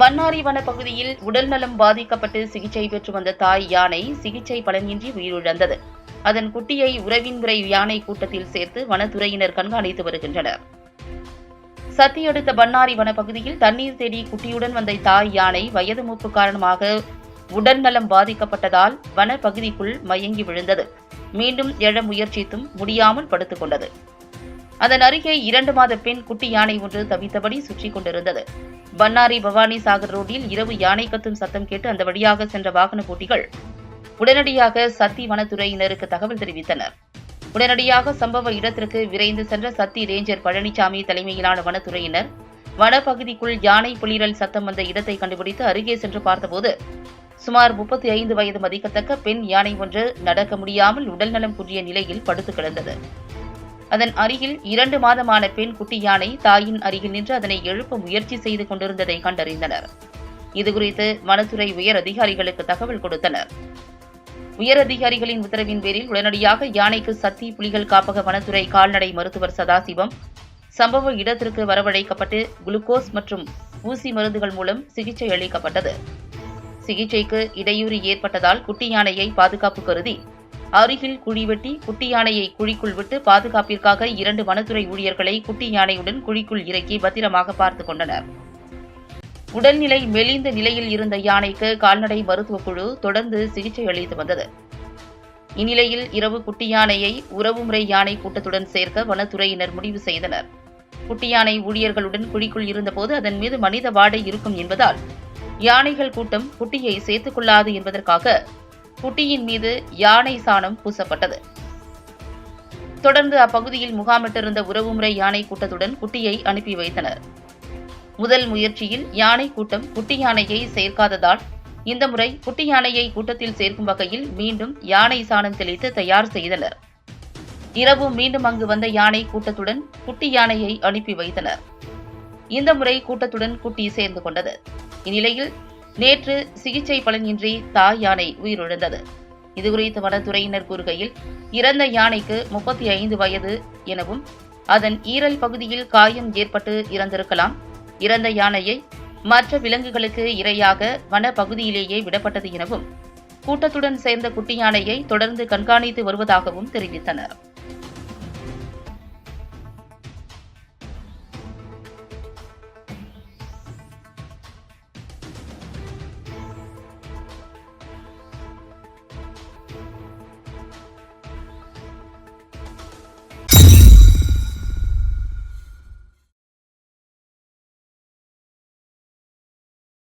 வண்ணாரிவன வன பகுதியில் உடல்நலம் பாதிக்கப்பட்டு சிகிச்சை பெற்று வந்த தாய் யானை சிகிச்சை பலனின்றி உயிரிழந்தது. அதன் குட்டியை உறவின் முறை யானை கூட்டத்தில் சேர்த்து வனத்துறையினர் கண்காணித்து வருகின்றனர். சத்தி அடுத்த பன்னாரி வனப்பகுதியில் தண்ணீர் தேடி குட்டியுடன் வந்த தாய் யானை வயது மூப்பு காரணமாக உடல்நலம் பாதிக்கப்பட்டதால் வனப்பகுதிக்குள் மயங்கி விழுந்தது. மீண்டும் எழ முயற்சித்தும் முடியாமல் படுத்துக்கொண்டது அதன் அருகே இரண்டு மாத பெண் குட்டி யானை ஒன்று தவித்தபடி சுற்றிக் கொண்டிருந்தது. பன்னாரி பவானி சாகர் ரோட்டில் இரவு யானை கத்தும் சத்தம் கேட்டு அந்த வழியாக சென்ற வாகன போட்டிகள் உடனடியாக சத்தி வனத்துறையினருக்கு தகவல் தெரிவித்தனர். உடனடியாக சம்பவ இடத்திற்கு விரைந்து சென்ற சத்தி ரேஞ்சர் பழனிசாமி தலைமையிலான வனத்துறையினர் வனப்பகுதிக்குள் யானை புலிரல் சத்தம் வந்த இடத்தை கண்டுபிடித்து அருகே சென்று பார்த்தபோது சுமார் முப்பத்தி ஐந்து வயது மதிக்கத்தக்க பெண் யானை ஒன்று நடக்க முடியாமல் உடல்நலம் குன்றிய நிலையில் படுத்து கிடந்தது. அதன் அருகில் இரண்டு மாதமான பெண் குட்டி யானை தாயின் அருகில் நின்று அதனை எழுப்ப முயற்சி செய்து கொண்டிருந்ததை கண்டறிந்தனர். இதுகுறித்து வனத்துறை உயர் அதிகாரிகளுக்கு தகவல் கொடுத்தனர். உயர் அதிகாரிகளின் உத்தரவின் பேரில் உடனடியாக யானைக்கு சத்தி புலிகள் காப்பக வனத்துறை கால்நடை மருத்துவர் சதாசிவம் சம்பவ இடத்திற்கு வரவழைக்கப்பட்டு குளுக்கோஸ் மற்றும் ஊசி மருந்துகள் மூலம் சிகிச்சை அளிக்கப்பட்டது. சிகிச்சைக்கு இடையூறு ஏற்பட்டதால் குட்டி யானையை பாதுகாப்பு கருதி அருகில் குழி வெட்டி குட்டி யானையை குழிக்குள் விட்டு பாதுகாப்பிற்காக இரண்டு வனத்துறை ஊழியர்களை குட்டி யானையுடன் குழிக்குள் இறக்கி பத்திரமாக பார்த்துக் கொண்டனர். உடல்நிலை மெலிந்த நிலையில் இருந்த யானைக்கு கால்நடை மருத்துவ குழு தொடர்ந்து சிகிச்சை அளித்து வந்தது. இந்நிலையில் இரவு குட்டி யானையை உறவுமுறை யானை கூட்டத்துடன் சேர்க்க வனத்துறையினர் முடிவு செய்தனர். குட்டி யானை ஊழியர்களுடன் குழிக்குள் இருந்தபோது அதன் மீது மனித வாடை இருக்கும் என்பதால் யானைகள் கூட்டம் குட்டியை சேர்த்துக் கொள்ளாது என்பதற்காக குட்டியின் மீது யானை சாணம் பூசப்பட்டது. தொடர்ந்து அப்பகுதியில் முகாமிட்டிருந்த உறவுமுறை யானை கூட்டத்துடன் குட்டியை அனுப்பி வைத்தனர். முதல் முயற்சியில் யானை கூட்டம் குட்டி யானையை சேர்க்காததால் இந்த முறை குட்டி யானையை கூட்டத்தில் சேர்க்கும் வகையில் மீண்டும் யானை சாணம் தெளித்து தயார் செய்தனர். இரவு மீண்டும் அங்கு வந்த யானை கூட்டத்துடன் குட்டி யானையை அனுப்பி வைத்தனர். இந்த முறை கூட்டத்துடன் குட்டி சேர்ந்து கொண்டது. இந்நிலையில் நேற்று சிகிச்சை பலனின்றி தாய் யானை உயிரிழந்தது. இதுகுறித்து வனத்துறையினர் கூறுகையில் இறந்த யானைக்கு முப்பத்தி ஐந்து வயது எனவும் அதன் ஈரல் பகுதியில் காயம் ஏற்பட்டு இறந்திருக்கலாம். இறந்த யானையை மற்ற விலங்குகளுக்கு இரையாக வன பகுதியிலேயே விடப்பட்டது எனவும் கூட்டத்துடன் சேர்ந்த குட்டி யானையை தொடர்ந்து கண்காணித்து வருவதாகவும் தெரிவித்தனர்.